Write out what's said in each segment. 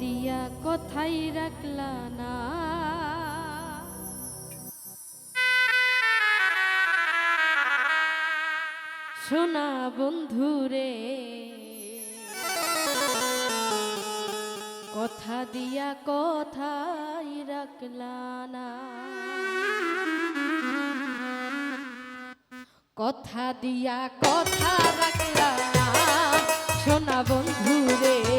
দিয়া কথাই রাখলা না। সোনা বন্ধুরে, কথা দিয়া কথাই রাখলা না। কথা দিয়া কথা রাখলা না, সোনা বন্ধুরে।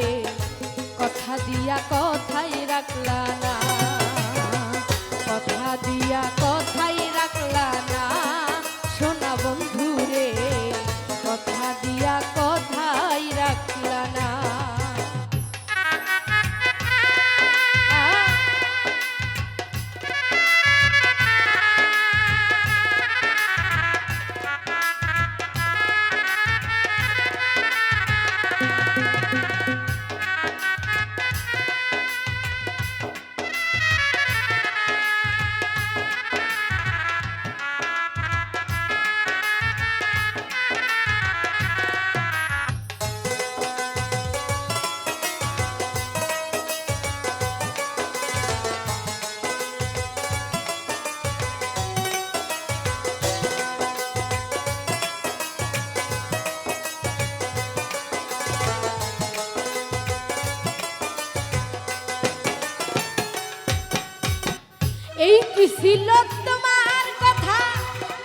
এই কি ছিল তোমার কথা?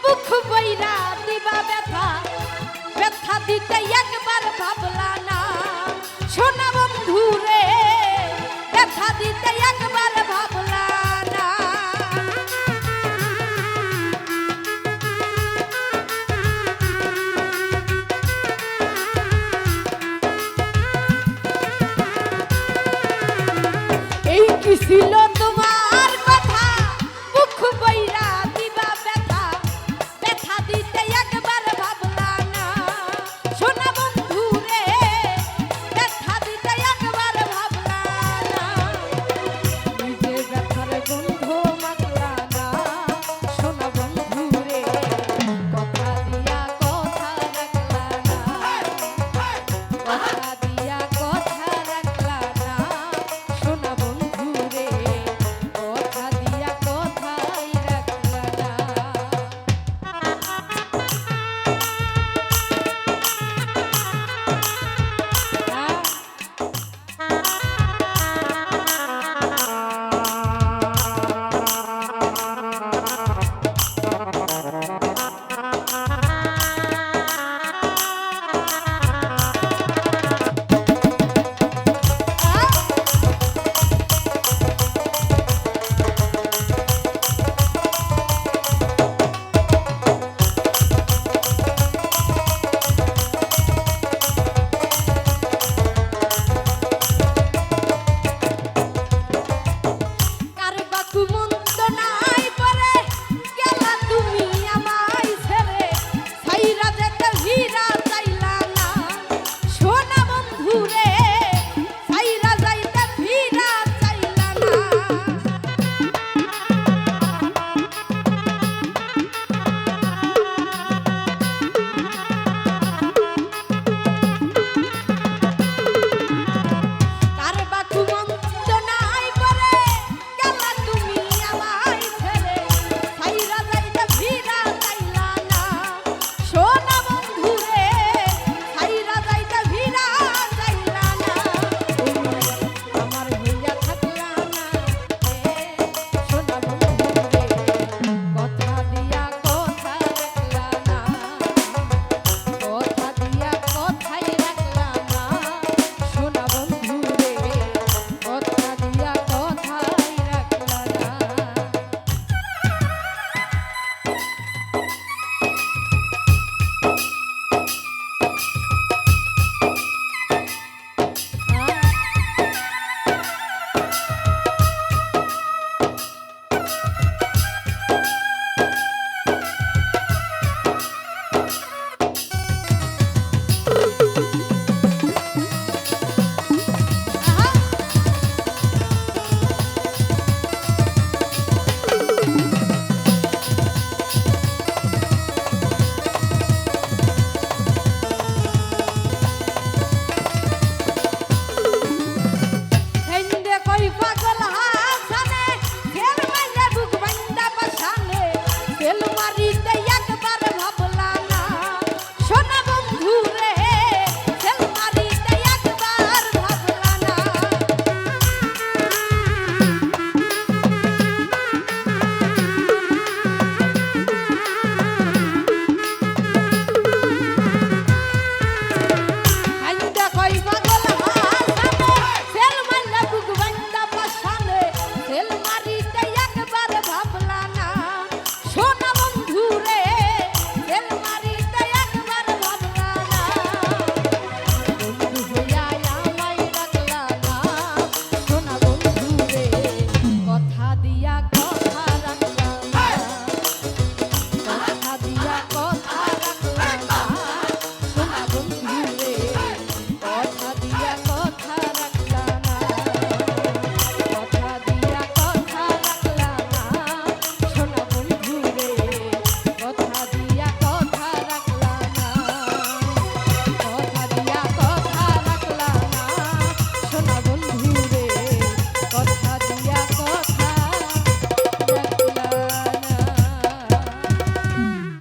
মুখ বইরা দিবা ব্যথা। ব্যথা দিতে একবার ভাবলা না। সোনা বন্ধু রে, ব্যথা দিতে একবার ভাবলা না। এই কি ছিল